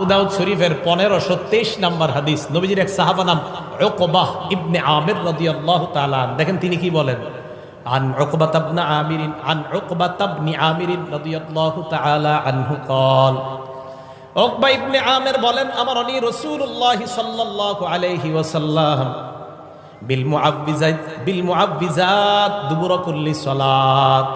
আবুদাউদ শরীফের পনেরোশো তেইশ নম্বর হাদিস, নবীজির এক সাহাবা নাম রকবাহ ইবনে আমির রদি আল্লাহ তালান দেখেন তিনি কি বলেন? আন রকবা তাবনা আমিরিন আন রকবা তাবনি আমিরিন রদি আল্লাহ তালা আনহু কল রকবা ইবনে আমের বলেন, আমার অনি রসুল্লাহ সাল্লাহ আলাইহি ওসাল্লাম বিল মুআব্বিজাত বিল মুআব্বিজাত দুবুরকুল্লি সলাত।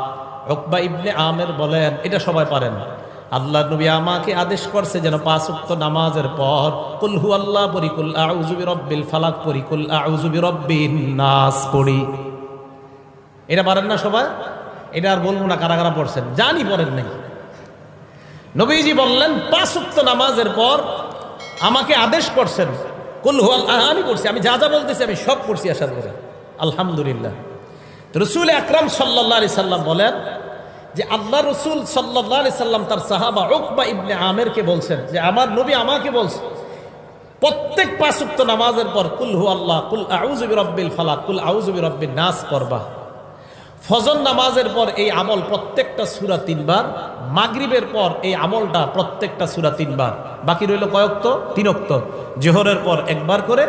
রকবা ইবনে আমের বলেন, এটা সবাই পারেন। না আল্লাহ নবী আমাকে আদেশ করছে যেন পাঁচ ওয়াক্ত নামাজের পর কুল হু আল্লাহ পড়ি, কুল আউযু বিরাব্বিল ফালাক পড়ি, কুল আউযু বিরাব্বিন নাস পড়ি। এটা পারেন না সবাই? এটা আর বলব না কারা কারা পড়ছেন। জানি পড়েন নাই। নবীজি বললেন, পাঁচ ওয়াক্ত নামাজের পর আমাকে আদেশ করছেন, কুল হু আল্লাহ আমি পড়ছি, আমি যা যা বলতেছি আমি সব পড়ছি আসার করে। আলহামদুলিল্লাহ। রসুল আকরাম সাল্লাহ সাল্লাম বলেন যে আল্লাহ রসুল সাল্লাহ সাল্লাম তার সাহাবা উকবা ইবনে আমেরকে বলছেন, যে আমার নবী আমাকে বলছে, প্রত্যেক পাঁচুক্ত নামাজের পর কুল হু আল্লাহ, কুল আউজুবি রব্বিল ফালাক, কুল আউজুবি রব্বিল নাস পড়বা। ফজর নামাজের পর এই আমল প্রত্যেকটা সুরা তিনবার, মাগরিবের পর এই আমলটা প্রত্যেকটা সুরা তিনবার। বাকি রইল কয়ক্ত তিনক্ত জোহরের পর একবার করে,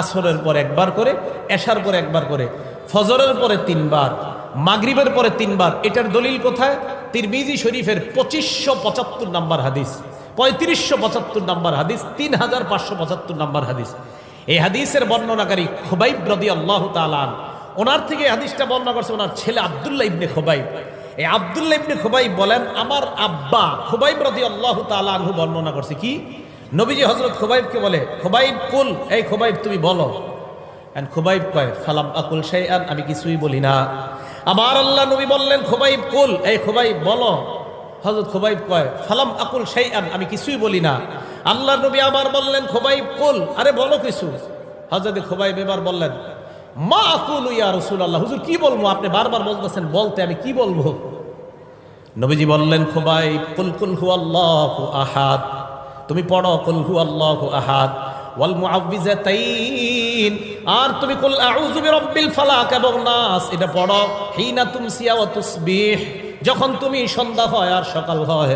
আসরের পর একবার করে, এশার পর একবার করে, ফজরের পরে তিনবার। মাগরিবের পরে তিনবার। এটার দলিল কোথায়? তিরমিজি শরীফের পঁচিশশো পঁচাত্তর নাম্বার হাদিস। পঁয়ত্রিশশো পঁচাত্তর নাম্বার হাদিস তিন হাজার পাঁচশো পঁচাত্তর নাম্বার হাদিস। এই হাদিসের বর্ণনাকারী খুবাইব রদি আল্লাহ তালান ওনার থেকে এই হাদিসটা বর্ণনা করছে ওনার ছেলে আবদুল্লাহ ইবনে খোবাইব। এই আবদুল্লাহ ইবনে খোবাইব বলেন, আমার আব্বা খোবাইব রদি আল্লাহ তালু বর্ণনা করছে কি? নবীজি হজরত খোবাইবকে বলে, খোবাইব, কুল, এই খোবাইব তুমি বলো। এন্ড খোবাইব কয়, ফালাম আকুল শাইআন, আমি কিছুই বলি না। আমার আল্লাহ নবী বললেন, খোবাইব কুল, এই খোবাইব বলো। হজরত খোবাইব কয়, ফালাম আকুল শাইআন, আমি কিছুই বলি না। আল্লাহ নবী আবার বললেন, খোবাইব কুল, আরে বলো কিছু। হজরত খোবাইব এবার বললেন, মা আকুল ইয়া রসুল আল্লাহ হুজুর কি বলব, আপনি বারবার বলতেছেন, বলতে আমি কি বলব? নবীজি বললেন, খোবাইব কুল কুল হু আল্লাহ আহাদ। তুমি পড়ো, কুল হু আল্লাহ আহাদ। আর তুমি কুল এটা পড়ো, হিনা তুমসিয়া যখন তুমি সন্ধ্যা হয় আর সকাল হয়,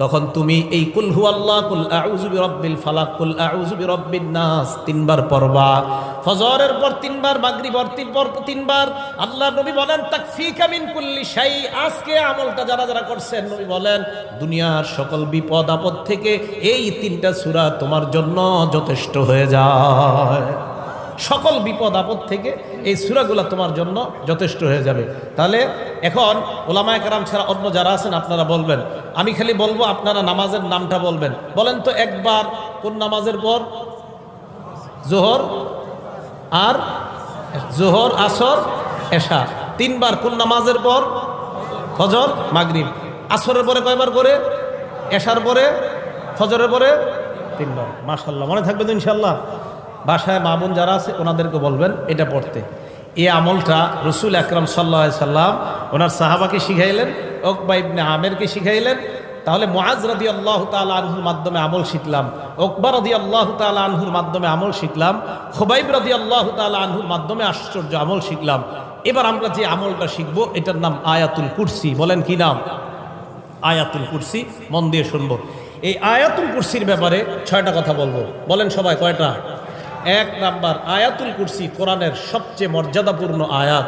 তখন তুমি এই কুল হু আল্লাহ কুল আউযু বিরাব্বিল ফালাক, কুল আউযু বিরাব্বিন নাস তিনবার পড়বা। ফজরের পর তিনবার, মাগরিবর পর তিনবার, আল্লাহ নবী বলেন, তাকফিকা মিন কুল্লি শাই আজকে আমলটা যারা যারা করছেন, নবী বলেন, দুনিয়ার সকল বিপদ আপদ থেকে এই তিনটা সূরা তোমার জন্য যথেষ্ট হয়ে যায়। সকল বিপদ আপদ থেকে এই সুরাগুলা তোমার জন্য যথেষ্ট হয়ে যাবে। তাহলে এখন ওলামায় কারাম ছাড়া অন্য যারা আছেন, আপনারা বলবেন, আমি খালি বলব আপনারা নামাজের নামটা বলবেন। বলেন তো একবার, কোন নামাজের পর? জোহর? আর জোহর, আসর, এশা। তিনবার কোন নামাজের পর? ফজর, মাগরিব। আসরের পরে কয়বার করে এশার পরে? ফজরের পরে? তিনবার। মাশাল্লাহ মনে থাকবে তো ইনশাল্লাহ বাসায় মা বোন যারা আছে, ওনাদেরকে বলবেন এটা পড়তে। এই আমলটা রসুল আকরাম সাল্লা সাল্লাম ওনার সাহাবাকে শিখাইলেন, ওকবা ইবনে আমেরকে শিখাইলেন তাহলে মোয়াজ রদি আল্লাহ তালা আনহুর মাধ্যমে আমল শিখলাম, ওকবা রদি আল্লাহ তালা আনহুর মাধ্যমে আমল শিখলাম, খোবাইব রদি আল্লাহ তালা আনহুর মাধ্যমে আশ্চর্য আমল শিখলাম। এবার আমরা যে আমলটা শিখব, এটার নাম আয়াতুল কুরসি, বলেন কি নাম? আয়াতুল কুরসি, মন দিয়ে শুনব। এই আয়াতুল কুরসির ব্যাপারে ছয়টা কথা বলব। বলেন সবাই কয়টা? এক নাম্বার, আয়াতুল কুরসি কোরআনের সবচেয়ে মর্যাদাপূর্ণ আয়াত।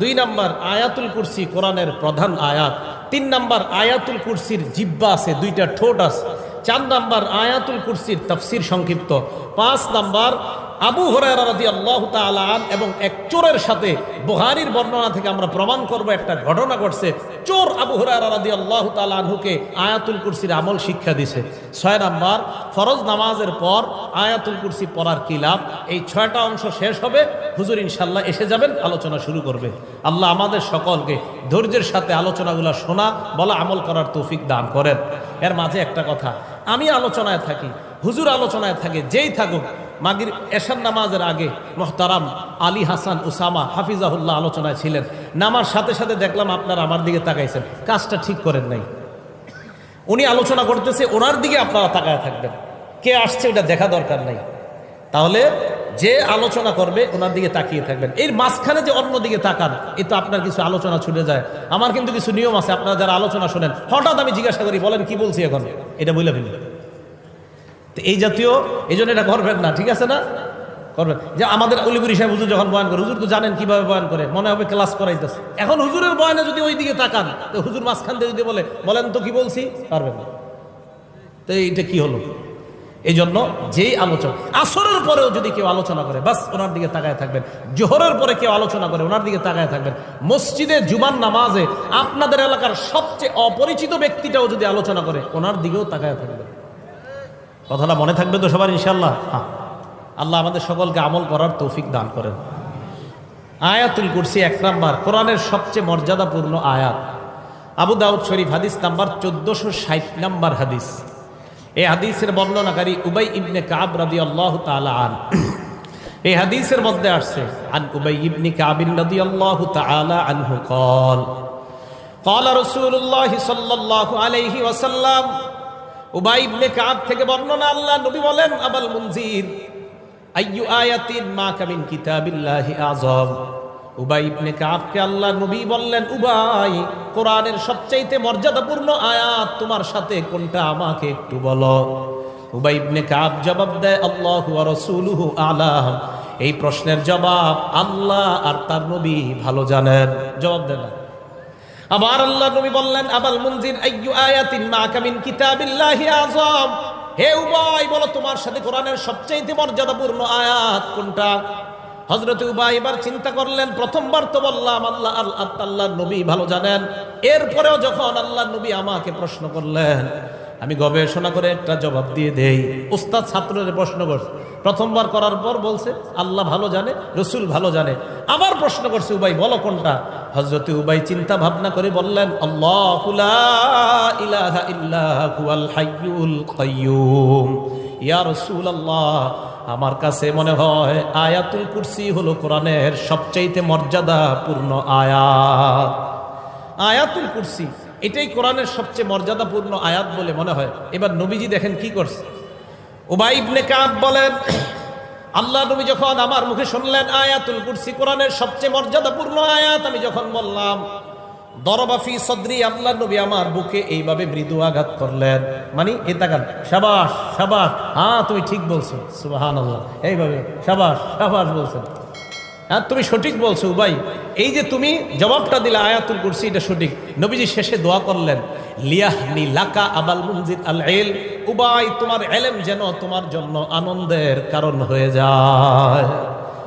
দুই নাম্বার, আয়াতুল কুরসি কোরআনের প্রধান আয়াত। তিন নাম্বার আয়াতুল কুরসির জিব্বা আছে, দুইটা ঠোঁট আছে। চার নাম্বার আয়াতুল কুরসির তাফসির সংক্ষিপ্ত। পাঁচ নাম্বার আবু হরাইরা রাদিয়াল্লাহু তাআলা আন এবং এক চোরের সাথে বুখারীর বর্ণনা থেকে আমরা প্রমাণ করব, একটা ঘটনা ঘটছে। চোর আবু হুরায়রা রাদিয়াল্লাহু তাআলা আনহুকে আয়াতুল কুরসির আমল শিক্ষা দিছে। ছয় নাম্বার, ফরজ নামাজের পর আয়াতুল কুরসি পড়ার কি লাভ? এই ছয়টা অংশ শেষ হবে। হুজুর ইনশাল্লাহ এসে যাবেন, আলোচনা শুরু করবে। আল্লাহ আমাদের সকলকে ধৈর্যের সাথে আলোচনাগুলো শোনা, বলা, আমল করার তৌফিক দান করেন। এর মাঝে একটা কথা, আমি আলোচনায় থাকি, হুজুর আলোচনায় থাকে, যেই থাকুক মাগির এশার নামাজের আগে মোহতারাম আলী হাসান উসামা হাফিজাহুল্লাহ আলোচনায় ছিলেন। নামার সাথে সাথে দেখলাম আপনারা আমার দিকে তাকাইছেন। কাজটা ঠিক করেন নাই। উনি আলোচনা করতেছে, ওনার দিকে আপনারা তাকায় থাকবেন। কে আসছে ওটা দেখা দরকার নাই। তাহলে যে আলোচনা করবে, ওনার দিকে তাকিয়ে থাকবেন। এর মাঝখানে যে অন্য দিকে তাকান, এ তো আপনার কিছু আলোচনা ছুটে যায়। আমার কিন্তু কিছু নিয়ম আছে, আপনারা যারা আলোচনা শোনেন, হঠাৎ আমি জিজ্ঞাসা করি, বলেন কি বলছি এখন? এটা বলে ফেলি তো এই জাতীয়, এই জন্য এটা করবেন না, ঠিক আছে না? করবেন যে আমাদের অলিপুরি সাহেব হুজুর যখন বয়ান করে, হুজুর তো জানেন কীভাবে বয়ান করে, মনে হবে ক্লাস করাইতেছে। এখন হুজুরের বয়ানে যদি ওই দিকে তাকান, তো হুজুর মাঝখান দিয়ে যদি বলে, বলেন তো কি বলছি? পারবেন না। তো এইটা কি হলো? এই জন্য যেই আলোচনা, আসরের পরেও যদি কেউ আলোচনা করে, বাস ওনার দিকে তাকায় থাকবেন। জোহরের পরে কেউ আলোচনা করে, ওনার দিকে তাকায় থাকবেন। মসজিদে জুমান নামাজে আপনাদের এলাকার সবচেয়ে অপরিচিত ব্যক্তিটাও যদি আলোচনা করে, ওনার দিকেও তাকায় থাকবেন। কথাটা মনে থাকবে তো সবার ইনশাল্লাহ হ্যাঁ আল্লাহ আমাদের সকলকে আমল করার তৌফিক দান করেন আয়াতুল কুরসি এক নাম্বার কোরআনের সবচেয়ে মর্যাদাপূর্ণ আয়াত আবু দাউদ শরীফ হাদিস নাম্বার চোদ্দশো ষাট নাম্বার হাদিস এই হাদিসের বর্ণনাকারী উবাই ইবনে কাব রাদি আল্লাহ আন এই হাদিসের মধ্যে আসছে আন উবাই ইবনে কাবিন রাদি আল্লাহ তালা আনহু কল قال رسول الله صلى الله عليه وسلم উবাই ইবনে কাব থেকে বর্ণনা আল্লাহ নবী বলেন, আবাল মুনজির, আইয়ু আয়াতিন মা কামিন কিতাবিল্লাহি আযম উবাই ইবনে কাবকে আল্লাহ নবী বললেন, উবাই, কোরআনের সবচাইতে মর্যাদাপূর্ণ আয়াত তোমার সাথে কোনটা আমাকে একটু বলো। উবাই ইবনে কাব জবাব দেয়, আল্লাহু ওয়া রাসূলুহু এই প্রশ্নের জবাব আল্লাহ আর তার নবী ভালো জানেন। জবাব দেন না। আবার আল্লাহ নবী বললেন, আবাল মুনজির, আইয়ু আয়াতিন মা কামিন কিতাবিল্লাহি আযম? হে উবাই, বলো তোমার সাথে কোরআনের সবচেয়ে মর্যাদাপূর্ণ আয়াত কোনটা? হজরত উবাই এবার চিন্তা করলেন, প্রথমবার তো বললাম, আল্লাহ আল্লাহ আল্লাহ নবী ভালো জানেন। এরপরেও যখন আল্লাহ নবী আমাকে প্রশ্ন করলেন, আমি গবেষণা করে একটা জবাব দিয়ে দেই। উস্তাদ ছাত্রের প্রশ্ন করছে প্রথমবার করার পর বলছে, আল্লাহ ভালো জানে, রসুল ভালো জানে। আবার প্রশ্ন করছে, উবাই, বলো কোনটা? হজরত উবাই চিন্তা ভাবনা করে বললেন, আল্লাহ আমার কাছে মনে হয় আয়াতুল কুরসি হলো কোরআনের সবচাইতে মর্যাদাপূর্ণ আয়াত। আয়াতুল কুরসি, এটাই কোরআনের সবচেয়ে মর্যাদাপূর্ণ আয়াত বলে মনে হয়। এবার নবীজি দেখেন কি করছে। উবাই কাব বলেন আল্লাহ নবী যখন আমার মুখে শুনলেন আয়াতুল কুরসি, কোরআনের সবচেয়ে মর্যাদাপূর্ণ আয়াত, আমি যখন বললাম দরবাফি সদরি আল্লাহ নবী আমার বুকে এইভাবে মৃদু আঘাত করলেন। মানে এ তাকান, সাবাস সাবাস হ্যাঁ তুমি ঠিক বলছো সুবাহান আল্লাহ এইভাবে, সাবাস সাবাস বলছেন। হ্যাঁ তুমি সঠিক বলছো, ভাই, এই যে তুমি জবাবটা দিলে আয়াতুল কুরসি, এটা সঠিক নবীজি শেষে দোয়া করলেন। লিয়াহনি লাকা আবাল মুনজির আল এল উবাই, তোমার এলেম যেন তোমার জন্য আনন্দের কারণ হয়ে যায়।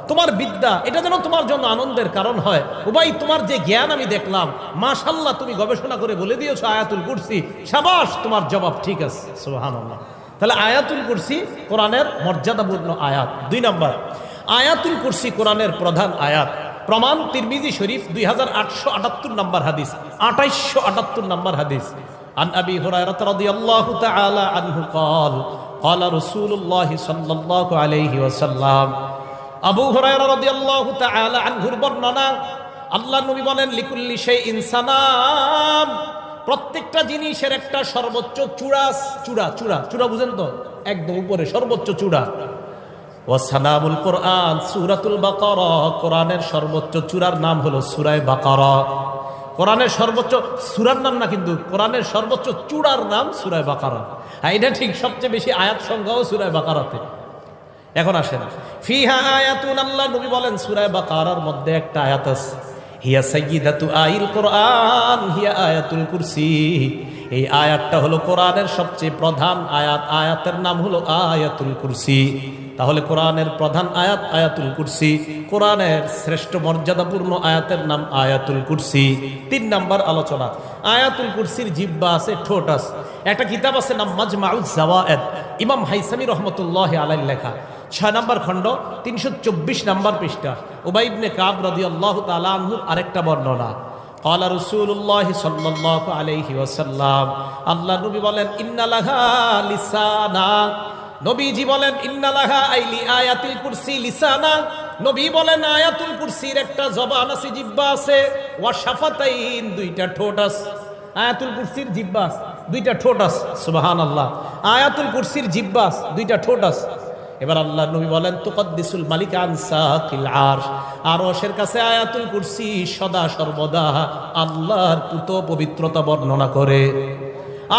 তোমার বিদ্যা, এটা যেন তোমার জন্য আনন্দের কারণ হয়। উবাই, তোমার যে জ্ঞান আমি দেখলাম মাশাল্লাহ তুমি গবেষণা করে বলে দিয়েছ আয়াতুল কুরসি। সাবাস, তোমার জবাব ঠিক আছে, সুবহানাল্লাহ। তাহলে আয়াতুল কুরসি কোরআনের মর্যাদাপূর্ণ আয়াত। দুই নম্বর, আয়াতুল কুরসি কোরআনের প্রধান আয়াত। প্রমাণ তিরমিজি শরীফ দুই হাজার আটশো আটাত্তর নম্বর হাদিস আঠাইশশো আটাত্তর নম্বর হাদিস عن أبي هريرة رضي الله تعالى عنه قال قال رسول الله صلى الله عليه وسلم আবু হুরায়রা রাদিয়াল্লাহু তাআলা আনহুর বর্ণনা আল্লাহ নবী বলেন লিকুল্লি সেই ইনসানাম প্রত্যেকটা জিনিসের একটা সর্বোচ্চ চূড়া চূড়া চূড়া চূড়া বুঝেন তো একদম উপরে সর্বোচ্চ চূড়া ওয়াসানামুল কোরআন, সুরাতুল বাকারা। কোরআনের সর্বোচ্চ চূড়ার নাম হলো সুরায় বাকারা। কোরআনের সর্বোচ্চ সুরার নাম না, কিন্তু কোরআনের সর্বোচ্চ চূড়ার নাম সুরায় বাকারা। হ্যাঁ এটা ঠিক, সবচেয়ে বেশি আয়াত সংখ্যাও সুরায় বাকারাতে। এখন আসেন। ফিহা আয়াতুন আল্লাহ, নবী বলেন সুরায় বাকারার মধ্যে একটা আয়াত আছে। হিয়া সাইয়্যিদাতু আইল কোরআন, হিয়া আয়াতুল কুরসি। এই আয়াতটা হলো কোরআনের সবচেয়ে প্রধান আয়াত। আয়াতের নাম হলো আয়াতুল কুরসি। তাহলে কোরআনের প্রধান আয়াত আয়াতুল কুরসি। কোরআনের শ্রেষ্ঠ মর্যাদাপূর্ণ আয়াতের নাম আয়াতুল কুরসি। তিন নাম্বার আলোচনা। আয়াতুল কুরসির জিব্বা আছে, ঠোঁট আছে। একটা কিতাব আছে নাম মাজমাউজ জাওয়ায়েদ। ইমাম হাইসামি রহমতুল্লাহ আলাই লেখা। ছয় নম্বর খণ্ড, তিনশো চব্বিশ নম্বর পৃষ্ঠা। উবাইবনে কাব রদি আল্লাহ তালাহুর আরেকটা বর্ণনা। কলা রসুল্লাহ সাল্লাহ আলহি ওসাল্লাম আল্লাহ নবী বলেন ইন্নালাহা লিসানা। নবীজি বলেন ইন্নালাহা আইলি আয়াতুল কুরসি লিসানা। নবী বলেন, আয়াতুল কুরসির একটা জবান আছে, জিব্বা আছে। ওয়া শাফাতাইন, দুইটা ঠোঁট আছে। আয়াতুল কুরসির জিব্বা দুইটা ঠোঁট আছে, সুবহানাল্লাহ। আয়াতুল কুরসির জিব্বা দুইটা ঠোঁট আছে। এবার আল্লাহ নবী বলেন, তুকদ্দিসুল মালিক আনসাকিল আরশ। আরশের কাছে আয়াতুল কুরসি সদা সর্বদা আল্লাহর পুত পবিত্রতা বর্ণনা করে।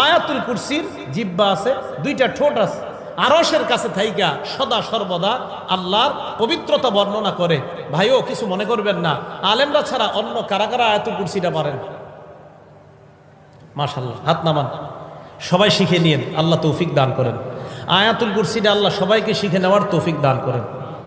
আয়াতুল কুরসির জিব্বা আছে, দুইটা ঠোঁট আছে। আরসের কাছে থাইকা সদা সর্বদা আল্লাহর পবিত্রতা বর্ণনা করে। ভাইও, কিছু মনে করবেন না। আলেমরা ছাড়া অন্য কারা কারা আয়াতুল কুরসিটা পারেন মাশাল্লাহ হাত নামান। সবাই শিখে নিন আল্লাহ তৌফিক দান করেন। আয়াতুল কুরসিটা আল্লাহ সবাইকে শিখে নেওয়ার তৌফিক দান করেন।